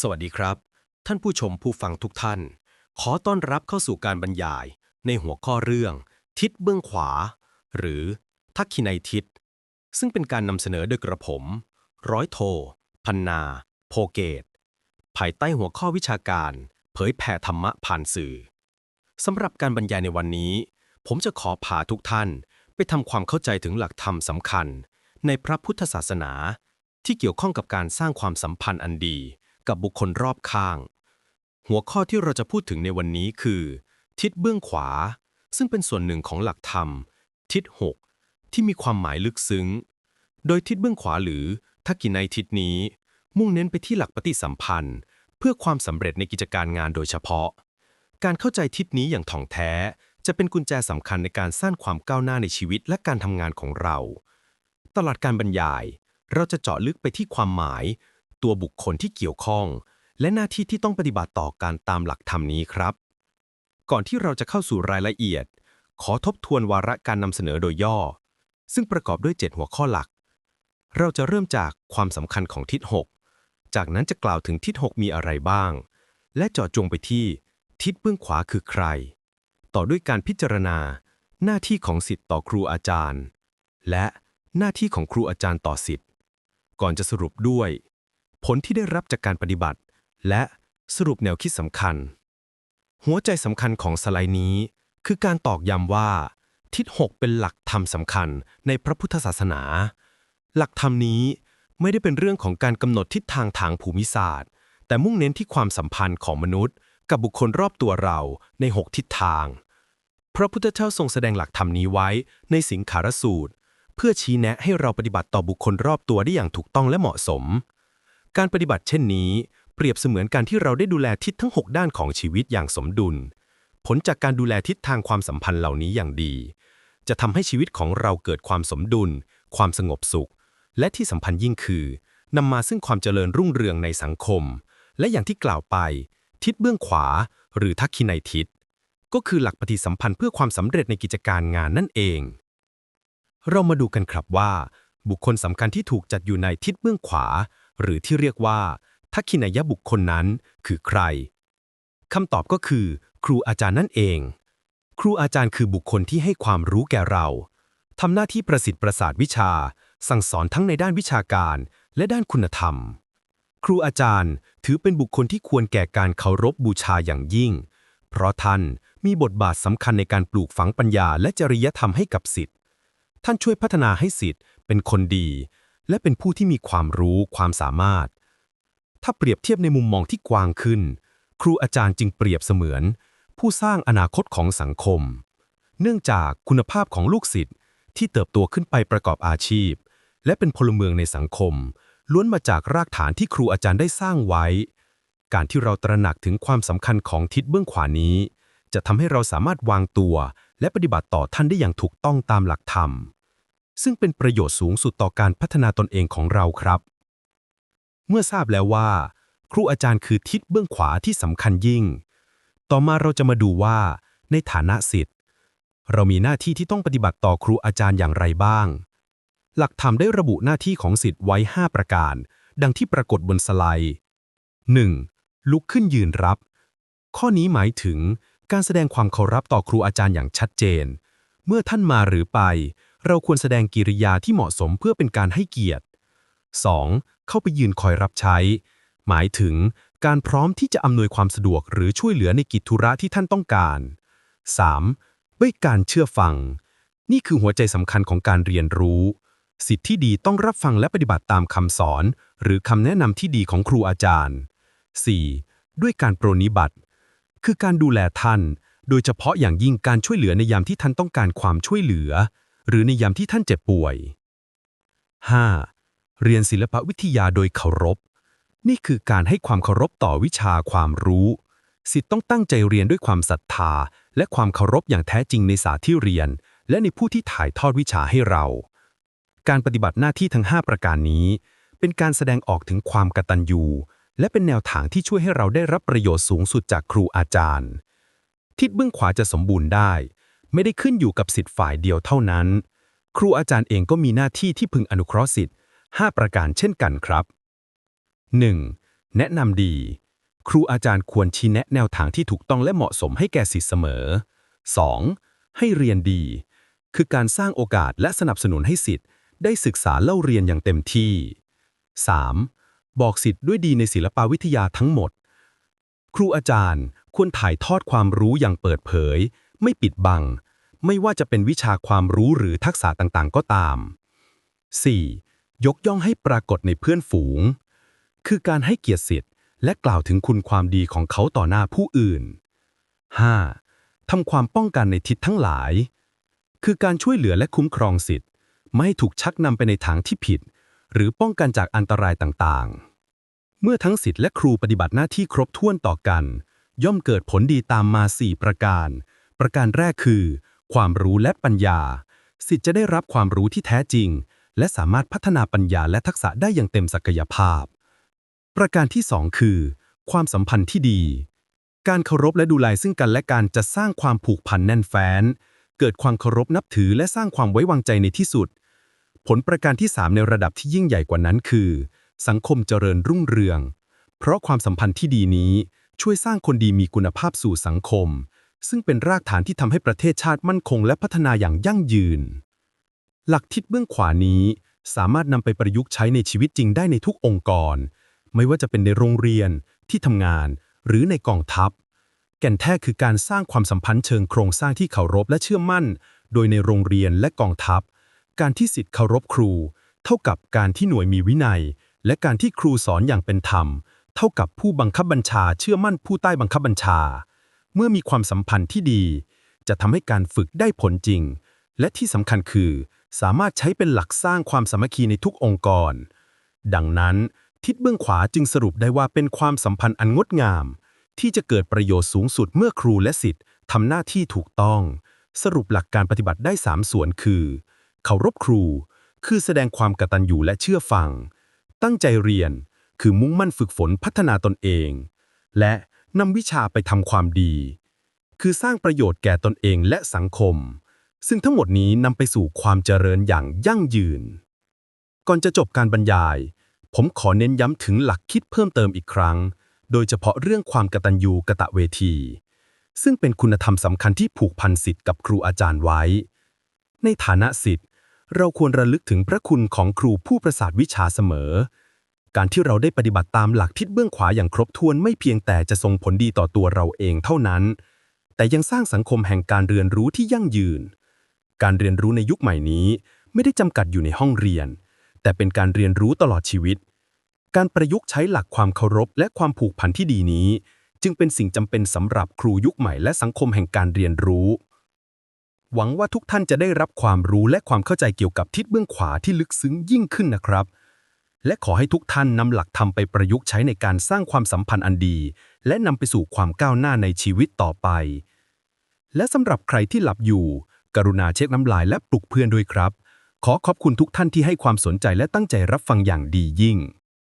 สวัสดีครับ ท่านผู้ชมผู้ฟังทุกท่าน ขอต้อนรับเข้าสู่การบรรยาย ในหัวข้อเรื่อง ทิศเบื้องขวา หรือทักขินัยทิศ ซึ่งเป็นการนำเสนอโดยกระผม ร้อยโท พันนา โพเกต ภายใต้หัวข้อวิชาการ เผยแผ่ธรรมะผ่านสื่อสำหรับการบรรยายในวันนี้ ผมจะขอพาทุกท่าน ไปทำความเข้าใจถึงหลักธรรมสำคัญ ในพระพุทธศาสนา ที่เกี่ยวข้องกับการสร้างความสัมพันธ์อันดี กับบุคคลรอบข้าง หัวข้อที่เราจะพูดถึงในวันนี้คือ ทิศเบื้องขวา ซึ่งเป็นส่วนหนึ่งของหลักธรรม ทิศ 6 ที่มีความหมายลึกซึ้ง โดยทิศเบื้องขวาหรือทักกินัยทิศนี้ มุ่งเน้นไปที่หลักปฏิสัมพันธ์ เพื่อความสำเร็จในกิจการงานโดยเฉพาะ การเข้าใจทิศนี้อย่างถ่องแท้ จะเป็นกุญแจสำคัญในการสร้างความก้าวหน้าในชีวิตและการทำงานของเรา ตลอดการบรรยายเราจะเจาะลึกไปที่ความหมาย ตัวบุคคลที่เกี่ยวข้อง และหน้าที่ที่ต้องปฏิบัติต่อการตามหลักธรรมนี้ครับ ก่อนที่เราจะเข้าสู่รายละเอียด ขอทบทวนวาระการนำเสนอโดยย่อ ซึ่งประกอบด้วย 7 หัวข้อหลัก เราจะเริ่มจากความสำคัญของทิศ 6 จากนั้นจะกล่าวถึงทิศ 6 มีอะไรบ้าง และเจาะจงไปที่ ทิศเบื้องขวาคือใคร ต่อด้วยการพิจารณา หน้าที่ของสิทธิ์ต่อครูอาจารย์ และหน้าที่ของครูอาจารย์ต่อสิทธิ์ ก่อนจะสรุปด้วย ผลที่ได้รับจากการปฏิบัติ และสรุปแนวคิดสำคัญ หัวใจสำคัญของสไลด์นี้ คือการตอกย้ำว่า ทิศ6เป็นหลักธรรมสำคัญในพระพุทธศาสนา หลักธรรมนี้ไม่ได้เป็นเรื่องของการกำหนดทิศทางทางภูมิศาสตร์ แต่มุ่งเน้นที่ความสัมพันธ์ของมนุษย์ กับบุคคลรอบตัวเราใน 6 ทิศทาง พระพุทธเจ้าทรงแสดงหลักธรรมนี้ไว้ในสิงขารสูตร เพื่อชี้แนะให้เราปฏิบัติต่อบุคคลรอบตัวได้อย่างถูกต้องและเหมาะสม การปฏิบัติเช่นนี้ เปรียบเสมือนการที่เราได้ดูแลทิศทั้ง 6 ด้านของชีวิตอย่างสมดุล ผลจากการดูแลทิศทางความสัมพันธ์เหล่านี้อย่างดี จะทำให้ชีวิตของเราเกิดความสมดุล ความสงบสุข และที่สำคัญยิ่งคือนำมาซึ่งความเจริญรุ่งเรืองในสังคม และอย่างที่กล่าวไป ทิศเบื้องขวา หรือทักขินัยทิศ ก็คือหลักปฏิสัมพันธ์เพื่อความสำเร็จในกิจการงานนั่นเอง เรามาดูกันครับว่า บุคคลสำคัญที่ถูกจัดอยู่ในทิศเบื้องขวา หรือที่เรียกว่าทักขินายบุคคลนั้นคือใครคำตอบก็คือ ครูอาจารย์นั่นเอง ครูอาจารย์คือบุคคลที่ให้ความรู้แก่เราทำหน้าที่ประสิทธิ์ประสาทวิชา สั่งสอนทั้งในด้านวิชาการและด้านคุณธรรม ครูอาจารย์ถือเป็นบุคคลที่ควรแก่การเคารพบูชาอย่างยิ่ง เพราะท่านมีบทบาทสำคัญในการปลูกฝังปัญญาและจริยธรรมให้กับสิทธิ์ ท่านช่วยพัฒนาให้สิทธิ์เป็นคนดี และเป็นผู้ที่มีความรู้ความสามารถ ถ้าเปรียบเทียบในมุมมองที่กว้างขึ้น ครูอาจารย์จึงเปรียบเสมือน ผู้สร้างอนาคตของสังคม เนื่องจากคุณภาพของลูกศิษย์ที่เติบโตขึ้นไปประกอบอาชีพ และเป็นพลเมืองในสังคม ล้วนมาจากรากฐานที่ครูอาจารย์ได้สร้างไว้ การที่เราตระหนักถึงความสำคัญของทิศเบื้องขวานี้ จะทำให้เราสามารถวางตัว และปฏิบัติต่อท่านได้อย่างถูกต้องตามหลักธรรม ซึ่งเป็นประโยชน์สูงสุดต่อการพัฒนาตนเองของเราครับ เมื่อทราบแล้วว่า ครูอาจารย์คือทิศเบื้องขวาที่สำคัญยิ่ง ต่อมาเราจะมาดูว่า ในฐานะศิษย์เรามีหน้าที่ที่ต้องปฏิบัติต่อครูอาจารย์อย่างไรบ้าง หลักธรรมได้ระบุหน้าที่ของศิษย์ไว้ 5 ประการ ดังที่ปรากฏบนสไลด์ 1. ลุกขึ้นยืนรับ ข้อนี้หมายถึงการแสดงความเคารพต่อครูอาจารย์อย่างชัดเจน เมื่อท่านมาหรือไป เราควรแสดงกิริยาที่เหมาะสมเพื่อเป็นการให้เกียรติ 2. เข้าไปยืนคอยรับใช้ หมายถึงการพร้อมที่จะอำนวยความสะดวกหรือช่วยเหลือในกิจธุระที่ท่านต้องการ 3. ด้วยการเชื่อฟัง นี่คือหัวใจสำคัญของการเรียนรู้ สิทธิที่ดีต้องรับฟังและปฏิบัติตามคำสอน หรือคำแนะนำที่ดีของครูอาจารย์ 4. ด้วยการโปรนิบัติ คือการดูแลท่าน โดยเฉพาะอย่างยิ่งการช่วยเหลือในยามที่ท่านต้องการความช่วยเหลือ หรือในยามที่ท่านเจ็บป่วย 5. เรียนศิลปวิทยาโดยเคารพ นี่คือการให้ความเคารพต่อวิชาความรู้ สิทธิ์ต้องตั้งใจเรียนด้วยความศรัทธา และความเคารพอย่างแท้จริงในศาสตร์ที่เรียน และในผู้ที่ถ่ายทอดวิชาให้เรา การปฏิบัติหน้าที่ทั้ง 5 ประการนี้ เป็นการแสดงออกถึงความกตัญญูและเป็นแนวทางที่ช่วยให้เราได้รับประโยชน์สูงสุดจากครูอาจารย์ ทิศเบื้องขวาจะสมบูรณ์ได้ ไม่ได้ขึ้นอยู่กับสิทธิ์ฝ่ายเดียวเท่านั้น ครูอาจารย์เองก็มีหน้าที่ที่พึงอนุเคราะห์สิทธิ์ 5 ประการเช่นกันครับ 1. แนะนำดี ครูอาจารย์ควรชี้แนะแนวทางที่ถูกต้องและเหมาะสมให้แก่สิทธิ์เสมอ 2. ให้เรียนดี คือการสร้างโอกาสและสนับสนุนให้สิทธิ์ ได้ศึกษาเล่าเรียนอย่างเต็มที่ 3. บอกสิทธิ์ด้วยดีในศิลปวิทยาทั้งหมด ครูอาจารย์ควรถ่ายทอดความรู้อย่างเปิดเผย ไม่ปิดบัง ไม่ว่าจะเป็นวิชาความรู้หรือทักษะต่างๆ ก็ตาม 4. ยกย่องให้ปรากฏในเพื่อนฝูง คือการให้เกียรติสิทธิ์และกล่าวถึงคุณความดีของเขาต่อหน้าผู้อื่น 5. ทำความป้องกันในทิศทั้งหลาย คือการช่วยเหลือและคุ้มครองสิทธิ์ ไม่ให้ถูกชักนำไปในทางที่ผิด หรือป้องกันจากอันตรายต่างๆ เมื่อทั้งสิทธิ์และครูปฏิบัติหน้าที่ครบถ้วนต่อกัน ย่อมเกิดผลดีตามมา 4 ประการ ประการแรกคือ ความรู้และปัญญา สิทธิ์จะได้รับความรู้ที่แท้จริง และสามารถพัฒนาปัญญาและทักษะได้อย่างเต็มศักยภาพ ประการที่ 2 คือ ความสัมพันธ์ที่ดี การเคารพและดูแลซึ่งกันและกันจะสร้างความผูกพันแน่นแฟ้น เกิดความเคารพนับถือและสร้างความไว้วางใจในที่สุด ผลประการที่ 3 ในระดับที่ยิ่งใหญ่กว่านั้นคือ สังคมเจริญรุ่งเรือง เพราะความสัมพันธ์ที่ดีนี้ช่วยสร้างคนดีมีคุณภาพสู่สังคม ซึ่งเป็นรากฐานที่ทำให้ประเทศชาติมั่นคงและพัฒนาอย่างยั่งยืน หลักทิศเบื้องขวานี้สามารถนำไปประยุกต์ใช้ในชีวิตจริงได้ในทุกองค์กร ไม่ว่าจะเป็นในโรงเรียน ที่ทำงาน หรือในกองทัพ แก่นแท้คือการสร้างความสัมพันธ์เชิงโครงสร้างที่เคารพและเชื่อมั่น โดยในโรงเรียนและกองทัพ การที่สิทธิ์เคารพครู เท่ากับการที่หน่วยมีวินัย และการที่ครูสอนอย่างเป็นธรรม เท่ากับผู้บังคับบัญชาเชื่อมั่นผู้ใต้บังคับบัญชา เมื่อมีความสัมพันธ์ที่ดี จะทำให้การฝึกได้ผลจริง และที่สำคัญคือ สามารถใช้เป็นหลักสร้างความสามัคคีในทุกองค์กร ดังนั้น ทิศเบื้องขวาจึงสรุปได้ว่าเป็นความสัมพันธ์อันงดงาม ที่จะเกิดประโยชน์สูงสุดเมื่อครูและสิทธิ์ทำหน้าที่ถูกต้อง สรุปหลักการปฏิบัติได้ 3 ส่วนคือเคารพครู คือแสดงความกตัญญูและเชื่อฟัง ตั้งใจเรียน คือมุ่งมั่นฝึกฝนพัฒนาตนเอง และ นำวิชาไปทำความดี คือสร้างประโยชน์แก่ตนเองและสังคม ซึ่งทั้งหมดนี้นำไปสู่ความเจริญอย่างยั่งยืน ก่อนจะจบการบรรยาย ผมขอเน้นย้ำถึงหลักคิดเพิ่มเติมอีกครั้ง โดยเฉพาะเรื่องความกตัญญูกะตะเวที ซึ่งเป็นคุณธรรมสำคัญที่ผูกพันสิทธิ์กับครูอาจารย์ไว้ ในฐานะสิทธิ์เราควรระลึกถึงพระคุณของครูผู้ประสาทวิชาเสมอ การที่เราได้ปฏิบัติตามหลักทิศเบื้องขวาอย่างครบถ้วนไม่เพียงแต่จะส่งผลดีต่อตัวเราเองเท่านั้น แต่ยังสร้างสังคมแห่งการเรียนรู้ที่ยั่งยืน การเรียนรู้ในยุคใหม่นี้ ไม่ได้จำกัดอยู่ในห้องเรียน แต่เป็นการเรียนรู้ตลอดชีวิต การประยุกต์ใช้หลักความเคารพและความผูกพันที่ดีนี้ จึงเป็นสิ่งจำเป็นสำหรับครูยุคใหม่และสังคมแห่งการเรียนรู้ หวังว่าทุกท่านจะได้รับความรู้และความเข้าใจเกี่ยวกับทิศเบื้องขวาที่ลึกซึ้งยิ่งขึ้นนะครับ และขอให้ทุกท่านนำหลักธรรมไปประยุกต์ใช้ในการสร้างความสัมพันธ์อันดี และนำไปสู่ความก้าวหน้าในชีวิตต่อไป และสำหรับใครที่หลับอยู่ กรุณาเช็คน้ำลายและปลุกเพื่อนด้วยครับ ขอขอบคุณทุกท่านที่ให้ความสนใจและตั้งใจรับฟังอย่างดียิ่ง